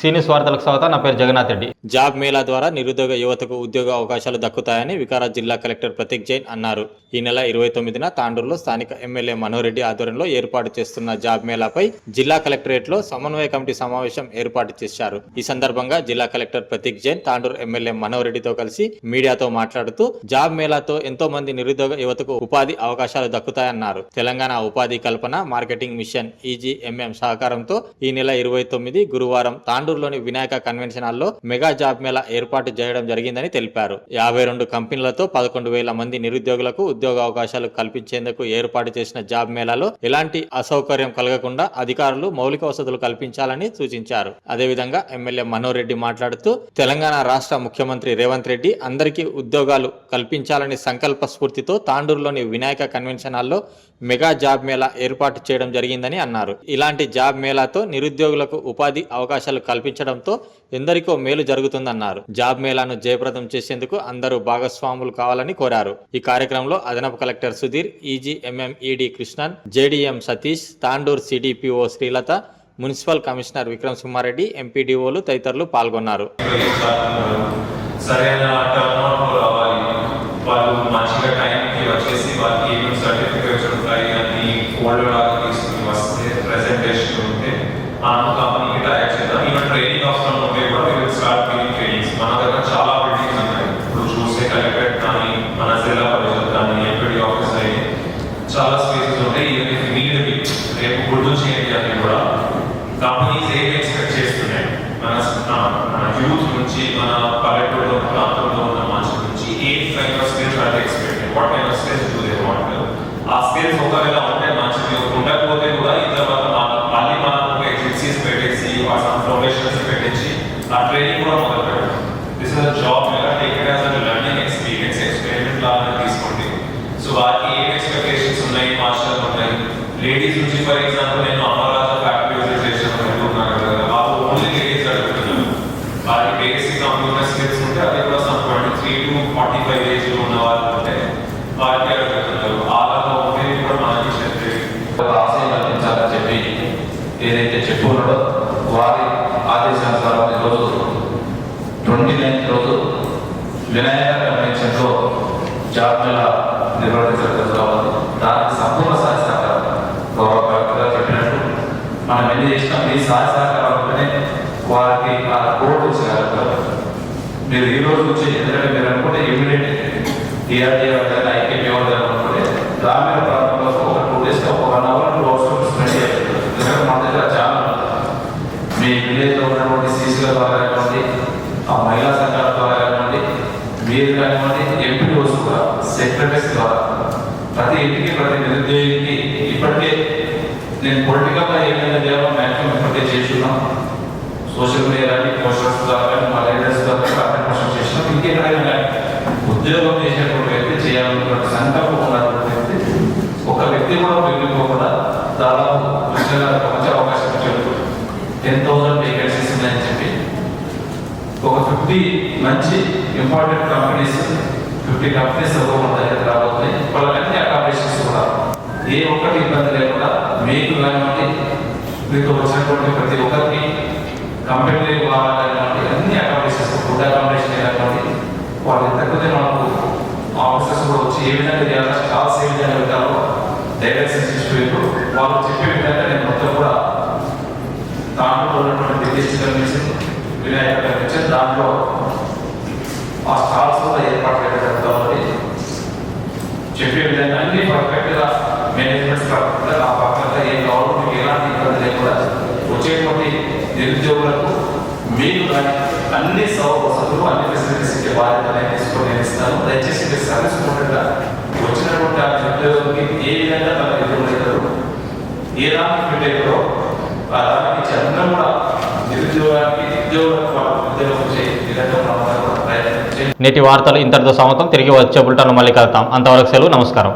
సీనియస్ వార్తలకు స్వాగతం నా పేరు జగన్నాథ్ రెడ్డి. జాబ్ మేళా ద్వారా నిరుద్యోగ యువతకు ఉద్యోగ అవకాశాలు దక్కుతాయని వికారాబాద్ జిల్లా కలెక్టర్ ప్రతీక్ జైన్ అన్నారు. ఈ నెల ఇరవై తొమ్మిదిన తాండూరులో స్థానిక ఎమ్మెల్యే మనోరెడ్డి ఆధ్వర్యంలో ఏర్పాటు చేస్తున్న జాబ్ మేళాపై జిల్లా కలెక్టరేట్లో సమన్వయ కమిటీ సమావేశం ఏర్పాటు చేశారు. ఈ సందర్భంగా జిల్లా కలెక్టర్ ప్రతీక్ జైన్ తాండూరు ఎమ్మెల్యే మనోరెడ్డితో కలిసి మీడియాతో మాట్లాడుతూ జాబ్ మేళాతో ఎంతో మంది నిరుద్యోగ యువతకు ఉపాధి అవకాశాలు దక్కుతాయన్నారు. తెలంగాణ ఉపాధి కల్పన మార్కెటింగ్ మిషన్ ఈజీఎంఎం సహకారంతో ఈ నెల ఇరవై తొమ్మిది గురువారం తాండూరులోని వినాయక కన్వెన్షన్ హాల్లో మెగా జాబ్ మేళా ఏర్పాటు చేయడం జరిగిందని తెలిపారు. యాభై రెండు కంపెనీలతో పదకొండు వేల మంది నిరుద్యోగులకు ఉద్యోగ అవకాశాలు కల్పించేందుకు ఏర్పాటు చేసిన జాబ్ మేళాలో ఎలాంటి అసౌకర్యం కలగకుండా అధికారులు మౌలిక వసతులు కల్పించాలని సూచించారు. అదేవిధంగా ఎమ్మెల్యే మనోహర్ రెడ్డి మాట్లాడుతూ తెలంగాణ రాష్ట్ర ముఖ్యమంత్రి రేవంత్ రెడ్డి అందరికీ ఉద్యోగాలు కల్పించాలని సంకల్ప స్ఫూర్తితో తాండూరులోని వినాయక కన్వెన్షన్ హాల్లో మెగా జాబ్ మేళా ఏర్పాటు చేయడం జరిగిందని అన్నారు. ఇలాంటి జాబ్ మేళాతో నిరుద్యోగులకు ఉపాధి అవకాశాలు కల్పించడంతో ఎందరికో మేలు జరుగుతుందన్నారు. జాబ్ మేళాను జయప్రదం చేసేందుకు అందరూ భాగస్వాములు కావాలని కోరారు. ఈ కార్యక్రమంలో అదనపు collector Sudheer EGMMED Krishnan JDM Satish Tandur CDPO Srilatha municipal commissioner Vikram Sumareddy ఎంపీడీఓలు తదితరులు పాల్గొన్నారు. సరైన టర్న్ రావాలి వాళ్ళు మంచిగా టైంకి వచ్చేసి వాళ్ళకి ఏమేమి సర్టిఫికేట్స్ ఉంటాయి అని ఫోల్డ్ లాగా తీసుకుని వస్తే ప్రెజెంటేషన్ ఉంటే ఆ కంపెనీకి టైప్ చేద్దాం ఈవెన్ ట్రైనింగ్ అవసరం ఉంటే కూడా మీరు స్టార్ట్ గివింగ్ ట్రైనింగ్స్ మన దగ్గర చాలా బిల్డింగ్స్ ఉన్నాయి ఇప్పుడు చూస్తే కలెక్టరేట్ కానీ మన జిల్లా పరిషత్ కానీ ఎంపీడీ ఆఫీస్ అయ్యి చాలా స్పేసెస్ ఉంటాయి ఈవెన్ ఇఫ్ నీడ్ రేపు గుర్తు చేయండి అని కూడా. కంపెనీస్ ఏం ఎక్స్పెక్ట్ చేస్తున్నాయి? మన మన యూత్ నుంచి మన పల్లెటూరులో ప్రాంతంలో ఉన్న మనుషుల నుంచి a kind of skills are expect what kind of skills do they want ఆ స్కిల్స్ ఒకవేళ ఉంటే మంచిది. ఉండకపోతే కూడా ఈ తర్వాత మన- మళ్ళీ మనం ఒక పెట్టేసి సమ్ ప్రొఫెషనల్స్ పెట్టించి ఆ ట్రైనింగ్ కూడా మొదలు పెట్టాం దిస్ ఇస్ అ జాబ్ ఎలా take it as a learning experience experiment లాగా తీసుకోండి. సో వారికి ఏం ఎక్స్పెక్టేషన్స్ ఉన్నాయి? మాస్టర్ లేడీస్ నుంచి ఫర్ ఎగ్జాంపుల్ నేను అమరాజా ఫ్యాక్టరీ విజిట్ చేసిన వెళ్తున్నాను కదా వాళ్ళు ఓన్లీ లేడీస్ అడుగుతున్నాను వారికి బేసిక్ కంప్యూటర్ స్కిల్స్ ఉంటే అది కూడా some twenty three to forty five ఏజ్లో ఉన్న వాళ్ళు ఉంటే వారికి అడుగుతున్నారు. వాళ్ళలో ఓన్లీ కూడా మనకి చెప్పి ఒక ఆశయం కల్పించాలని చెప్పి ఏదైతే చెప్పుకున్నాడో వారి ఆదేశానుసారం ఈరోజు ట్వంటీ నైన్త్ రోజు వినాయక కన్వెన్షన్లో జాబ్ నిర్వహించారు మీరు ఈ రోజు నుంచి ఎందుకంటే మీరు అనుకుంటే ఇమీడియట్ టీఆర్డీ వాళ్ళని ఐకేపీ వాళ్ళని అనుకుంటే గ్రామీణ ప్రాంతంలో ఒక టూ డేస్ ఒక one hour two hours spend చేయాలి ఎందుకంటే మన దగ్గర చాలా మీ విలేజ్లో ఉన్నటువంటి సీసీల ద్వారా కానివ్వండి ఆ మహిళా సంఘాల ద్వారా కానివ్వండి మీరు కానివ్వండి ఎంపీఓస్ ద్వారా సెక్రటరీస్ ద్వారా ప్రతి ఇంటికి ప్రతి నిరుద్యోగికి ఇప్పటికే నేను పొలిటికల్గా ఏమైనా చేయాలో మ్యాక్సిమం ఇప్పటికే చేస్తున్నాం సోషల్ మీడియా కానీ పోస్టర్స్ ద్వారా మా లీడర్స్ ద్వారా కానీ పోస్టర్ చేసినాం ఇంకెక్కడైనా ఉద్యోగం చేసేటువంటి వ్యక్తి చేయాలన్నటువంటి సంకల్పం ఉన్నటువంటి వ్యక్తి ఒక వ్యక్తి కూడా మిగిలిపోకుండా దాదాపు ఉద్యోగాలకు మంచి అవకాశం ఇచ్చాడు టెన్ థౌసండ్ వేకెన్సీస్ ఉన్నాయని చెప్పి ఒక ఫిఫ్టీ మంచి ఇంపార్టెంట్ కంపెనీస్ ఫిఫ్టీ కంపెనీస్ ఒక మన రాబోతున్నాయి వాళ్ళకి అన్ని అకామిడేషన్స్ కూడా ఏ ఒక్కటి ఇబ్బంది లేకుండా మీకు కానివ్వండి మీకు వచ్చినటువంటి ప్రతి ఒక్కరికి కంపెనీ ద్వారా కానివ్వండి అన్ని అకామిడేషన్స్ ఫుడ్ అకామిడేషన్ కానివ్వండి వాళ్ళు తగ్గితే మనకు ఆఫీసర్స్ కూడా వచ్చి ఏ విధంగా చేయాలో స్టాల్స్ ఏ విధంగా పెట్టాలో డైరెక్షన్స్ ఇస్తూ వాళ్ళు చెప్పే విధంగా నేను మొత్తం కూడా దాంట్లో ఉన్నటువంటి డిజిటల్ మిషన్ వినాయక కనిపించే దాంట్లో ఆ స్టాల్స్ కూడా ఏర్పాటు చేయడం జరుగుతుంది. చెప్పే విధంగా అన్ని పర్ఫెక్ట్గా మేనేజ్మెంట్ కాకుండా ఆ పక్కన ఏం కావాలో మీకు ఎలాంటి ఇబ్బంది లేకుండా వచ్చేటువంటి నిరుద్యోగులకు మీరు అన్ని సౌ వసతులు అన్ని ఫెసిలిటీస్ ఇచ్చే బాధ్యత నేను తీసుకొని ఇస్తాను. దయచేసి మీరు సర్వీస్ కూడా వచ్చినటువంటి ఆ నిరుద్యోగులకి ఏ విధంగా తన ఎదురు ఏ దానికి ఫిట్ అయ్యారో ఆ దానికి అందరూ కూడా నిరుద్యోగానికి ఉద్యోగులకు ఉద్యోగం చేయ విధంగా మనం నేటి వార్తలు ఇంతటితో సమాప్తం. తిరిగి వచ్చే బుల్టాను మళ్ళీ కలుద్దాం. అంతవరకు సెలవు. నమస్కారం.